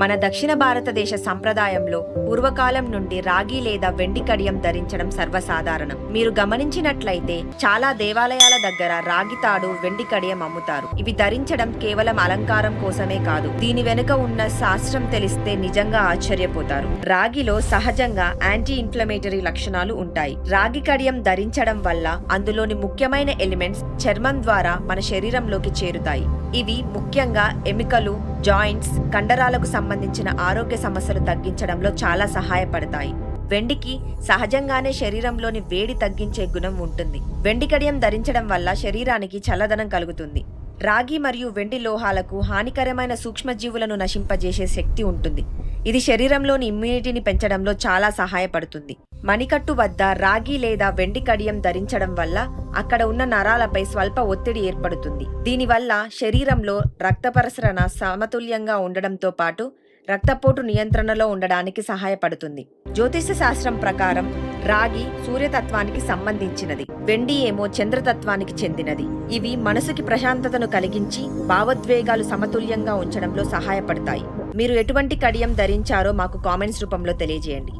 మన దక్షిణ భారతదేశ సంప్రదాయంలో పూర్వకాలం నుండి రాగి లేదా వెండి కడియం ధరించడం సర్వసాధారణం. మీరు గమనించినట్లయితే చాలా దేవాలయాల దగ్గర రాగి తాడు వెండి కడియం అమ్ముతారు. ఇవి ధరించడం కేవలం అలంకారం కోసమే కాదు దీని వెనుక ఉన్న శాస్త్రం తెలిస్తే నిజంగా ఆశ్చర్యపోతారు. రాగిలో సహజంగా యాంటీ ఇన్ఫ్లమేటరీ లక్షణాలు ఉంటాయి. రాగి కడియం ధరించడం వల్ల అందులోని ముఖ్యమైన ఎలిమెంట్స్ చర్మం ద్వారా మన శరీరంలోకి చేరుతాయి. ఇవి ముఖ్యంగా ఎముకలు జాయింట్స్ కండరాలకు సంబంధించిన ఆరోగ్య సమస్యలు తగ్గించడంలో చాలా సహాయపడతాయి. వెండికి సహజంగానే శరీరంలోని వేడి తగ్గించే గుణం ఉంటుంది. వెండి కడియం ధరించడం వల్ల శరీరానికి చల్లదనం కలుగుతుంది. రాగి మరియు వెండి లోహాలకు హానికరమైన సూక్ష్మజీవులను నశింపజేసే శక్తి ఉంటుంది. ఇది శరీరంలోని ఇమ్యూనిటీని పెంచడంలో చాలా సహాయపడుతుంది. మణికట్టు వద్ద రాగి లేదా వెండి కడియం ధరించడం వల్ల అక్కడ ఉన్న నరాలపై స్వల్ప ఒత్తిడి ఏర్పడుతుంది. దీనివల్ల శరీరంలో రక్త ప్రసరణ సమతుల్యంగా ఉండడంతో పాటు రక్తపోటు నియంత్రణలో ఉండడానికి సహాయపడుతుంది. జ్యోతిష శాస్త్రం ప్రకారం రాగి సూర్యతత్వానికి సంబంధించినది. వెండి ఏమో చంద్రతత్వానికి చెందినది. ఇవి మనసుకి ప్రశాంతతను కలిగించి భావోద్వేగాలు సమతుల్యంగా ఉంచడంలో సహాయపడతాయి. మీరు ఎటువంటి కడియం ధరించారో మాకు కామెంట్స్ రూపంలో తెలియజేయండి.